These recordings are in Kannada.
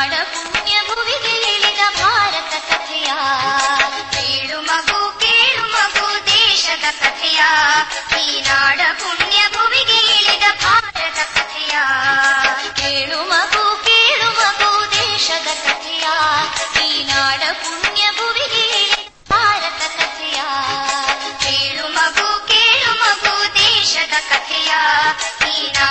ಪುರಾಣ ಪುಣ್ಯ ಭುವಿಗೆ ಇಳಿದ ಭಾರತ ಕಥೆಯ. ಕೇಳು ಮಗು ಕೇಳು ಮಗು, ದೇಶದ ಕಥೆಯ. ಈ ನಾಡ ಪುಣ್ಯ ಭುವಿಗೆ ಇಳಿದ ಭಾರತ ಕಥೆಯ. ಕೇಳು ಮಗು ಕೇಳು ಮಗು, ದೇಶದ ಕಥೆಯ. ಈ ನಾಡ ಪುಣ್ಯ ಭುವಿಗೆ ಇಳಿದ ಭಾರತ ಕಥೆಯ. ಕೇಳು ಮಗು ಕೇಳು ಮಗು, ದೇಶದ ಕಥೆಯ. ಈ ನಾಡ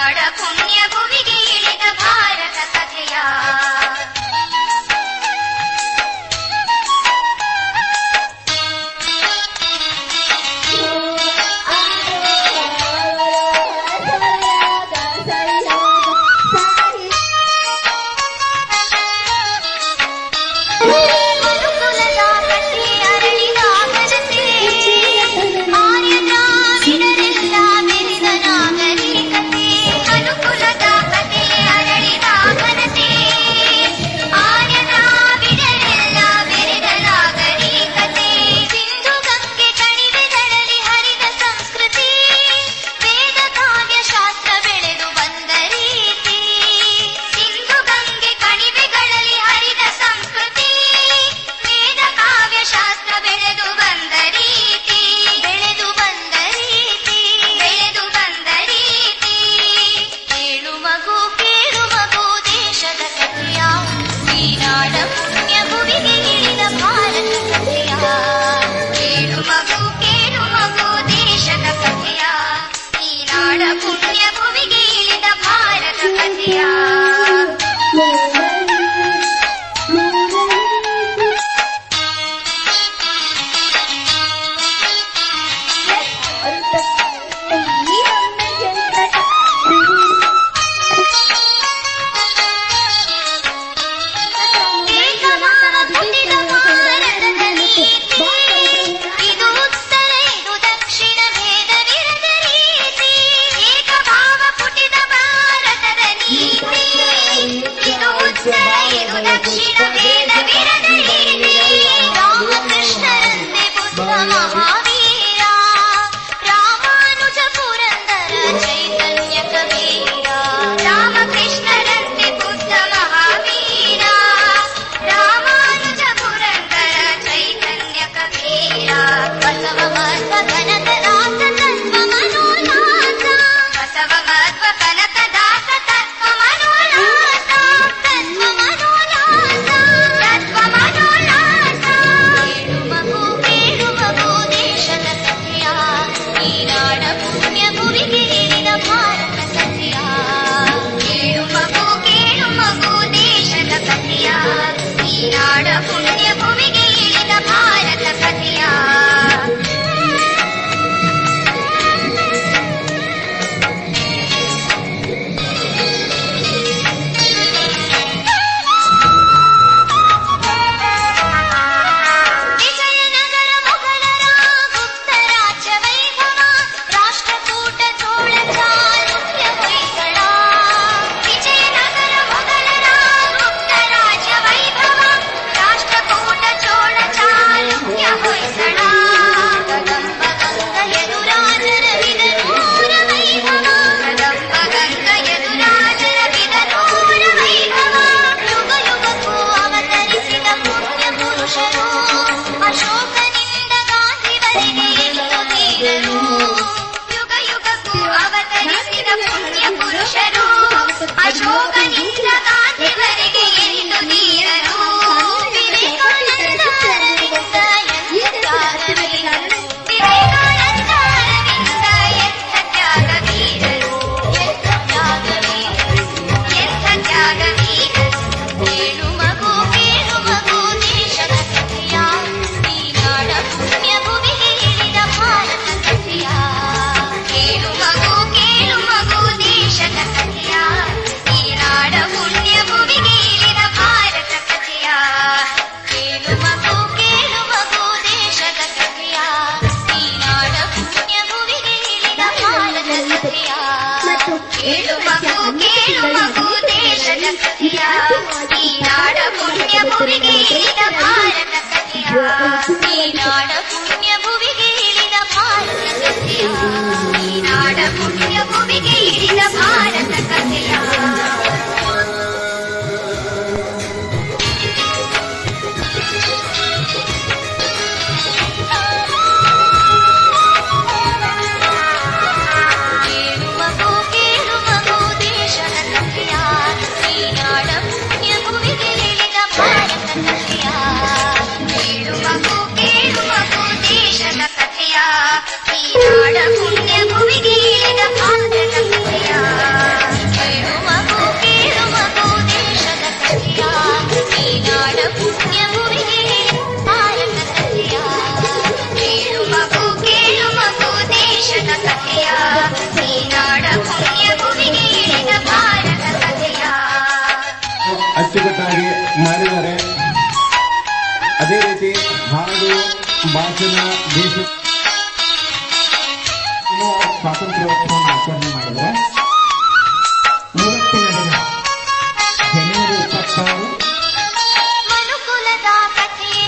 భారత ಮಾಡಿದ್ದಾರೆ. ಅದೇ ರೀತಿ ಹಾಡು ಭಾಷಣ ದೇಶ ಸ್ವಾತಂತ್ರ್ಯೋತ್ಸವವನ್ನು ಆಚರಣೆ ಮಾಡಿದರೆ ಇವತ್ತು ನಡೆದ ಜನವರಿ ಇಪ್ಪತ್ತಾರು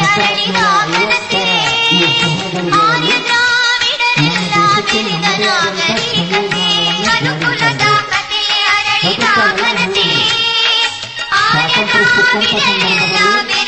ಹತ್ತೊಂಬತ್ತು ನೂರ ಐವತ್ತರ ಈ ದ್ರಾವಿಡರೆಲ್ಲ ನಮ್ಮ ದೇಶಕ್ಕೆ ಮನುಕುಲದ পছন্দ